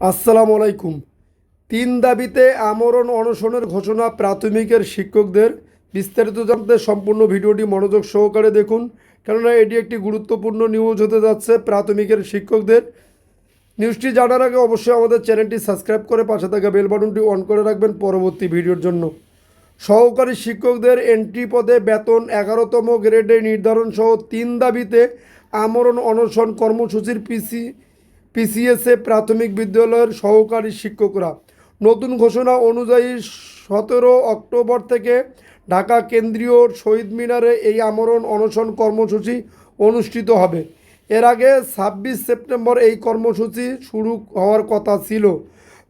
আসসালামু আলাইকুম। তিন দাবিতে আমরণ অনশনের ঘোষণা প্রাথমিকের শিক্ষকদের। বিস্তারিত জানতে সম্পূর্ণ ভিডিওটি মনোযোগ সহকারে দেখুন, কেননা এটি একটি গুরুত্বপূর্ণ নিউজ হতে যাচ্ছে প্রাথমিকের শিক্ষকদের। নিউজটি জানার আগে অবশ্যই আমাদের চ্যানেলটি সাবস্ক্রাইব করে পাশে থাকা বেল বাটনটি অন করে রাখবেন পরবর্তী ভিডিওর জন্য। সহকারী শিক্ষকদের এন্ট্রি পদে বেতন এগারোতম গ্রেডে নির্ধারণ সহ তিন দাবিতে আমরণ অনশন কর্মসূচির পিসি পিসিএসএ প্রাথমিক বিদ্যালয়ের সহকারী শিক্ষকরা। নতুন ঘোষণা অনুযায়ী সতেরো অক্টোবর থেকে ঢাকা কেন্দ্রীয় শহীদ মিনারে এই আমরণ অনশন কর্মসূচি অনুষ্ঠিত হবে। এর আগে ছাব্বিশ সেপ্টেম্বর এই কর্মসূচি শুরু হওয়ার কথা ছিল।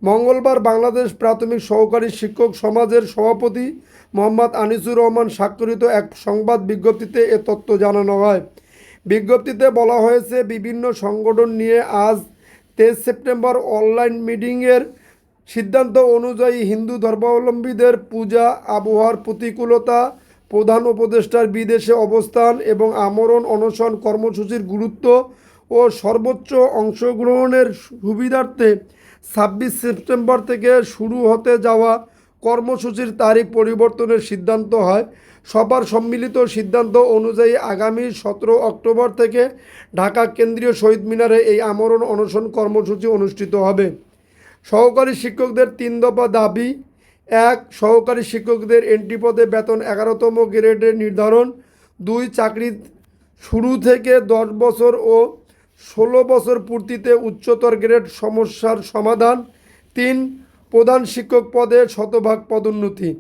মঙ্গলবার বাংলাদেশ প্রাথমিক সহকারী শিক্ষক সমাজের সভাপতি মোহাম্মদ আনিসুর রহমান স্বাক্ষরিত এক সংবাদ বিজ্ঞপ্তিতে এ তথ্য জানানো হয়। বিজ্ঞপ্তিতে বলা হয়েছে, বিভিন্ন সংগঠন নিয়ে আজ তেইশ সেপ্টেম্বর অনলাইন মিটিংয়ের সিদ্ধান্ত অনুযায়ী হিন্দু ধর্মাবলম্বীদের পূজা, আবহাওয়ার প্রতিকূলতা, প্রধান উপদেষ্টার বিদেশে অবস্থান এবং আমরণ অনশন কর্মসূচির গুরুত্ব ও সর্বোচ্চ অংশগ্রহণের সুবিধার্থে ছাব্বিশ সেপ্টেম্বর থেকে শুরু হতে যাওয়া কর্মসূচির তারিখ পরিবর্তনের সিদ্ধান্ত হয়। সবার সম্মিলিত সিদ্ধান্ত অনুযায়ী আগামী সতেরো অক্টোবর থেকে ঢাকা কেন্দ্রীয় শহীদ মিনারে এই আমরণ অনশন কর্মসূচি অনুষ্ঠিত হবে। সহকারী শিক্ষকদের তিন দফা দাবি। এক, সহকারী শিক্ষকদের এন্ট্রি পদে বেতন এগারোতম গ্রেডের নির্ধারণ। দুই, চাকরি শুরু থেকে দশ বছর ও ষোলো বছর পূর্তিতে উচ্চতর গ্রেড সমস্যার সমাধান। তিন প্রধান শিক্ষক পদে শতভাগ পদোন্নতি।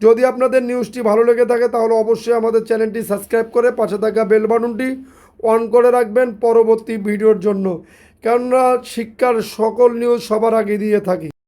যদি আপনাদের নিউজটি ভালো লেগে থাকে, তাহলে অবশ্যই আমাদের চ্যানেলটি সাবস্ক্রাইব করে পাশে থাকা বেল বাটনটি অন করে রাখবেন পরবর্তী ভিডিওর জন্য। কেননা, শিক্ষার সকল নিউজ সবার আগে দিয়ে থাকি।